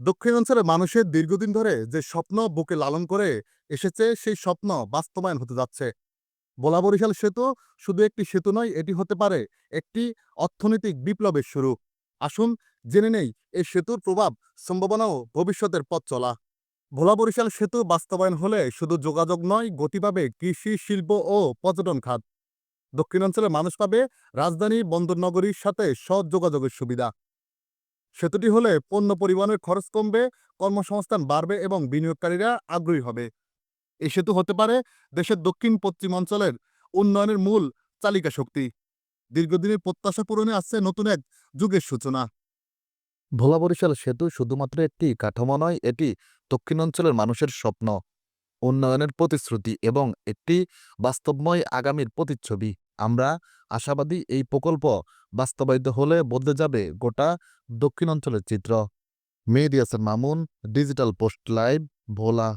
দক্ষিণাঞ্চলের মানুষের দীর্ঘদিন ধরে যে স্বপ্ন বুকে লালন করে এসেছে, সেই স্বপ্ন বাস্তবায়ন হতে যাচ্ছে। ভোলা বরিশাল সেতু শুধু একটি সেতু নয়, এটি হতে পারে একটি অর্থনৈতিক বিপ্লবের শুরু। আসুন জেনে নেই, এই সেতুর প্রভাব সম্ভাবনা ও ভবিষ্যতের পথ চলা। ভোলা বরিশাল সেতু বাস্তবায়ন হলে শুধু যোগাযোগ নয়, গতি পাবে কৃষি, শিল্প ও পর্যটন খাত। দক্ষিণাঞ্চলের মানুষ পাবে রাজধানী বন্দরনগরীর সাথে সহজ যোগাযোগের সুবিধা। সেতুটি হলে পণ্য পরিবহনের খরচ কমবে, কর্মসংস্থান বাড়বে এবং বিনিয়োগকারীরা আগ্রহী হবে। এই সেতু হতে পারে দেশের দক্ষিণ পশ্চিম অঞ্চলের উন্নয়নের মূল চালিকা শক্তি। দীর্ঘদিনের প্রত্যাশা পূরণে আসছে নতুন এক যুগের সূচনা। ভোলা বরিশাল সেতু শুধুমাত্র একটি কাঠামো নয়, এটি দক্ষিণাঞ্চলের মানুষের স্বপ্ন, উন্নয়নের প্রতিশ্রুতি এবং একটি বাস্তবময় আগামীর প্রতিচ্ছবি। আমরা আশাবাদী এই প্রকল্প বাস্তবায়িত হলে বদলে যাবে গোটা দক্ষিণ অঞ্চলের চিত্র। Mehedi Hasan Mamun digital post live Bhola.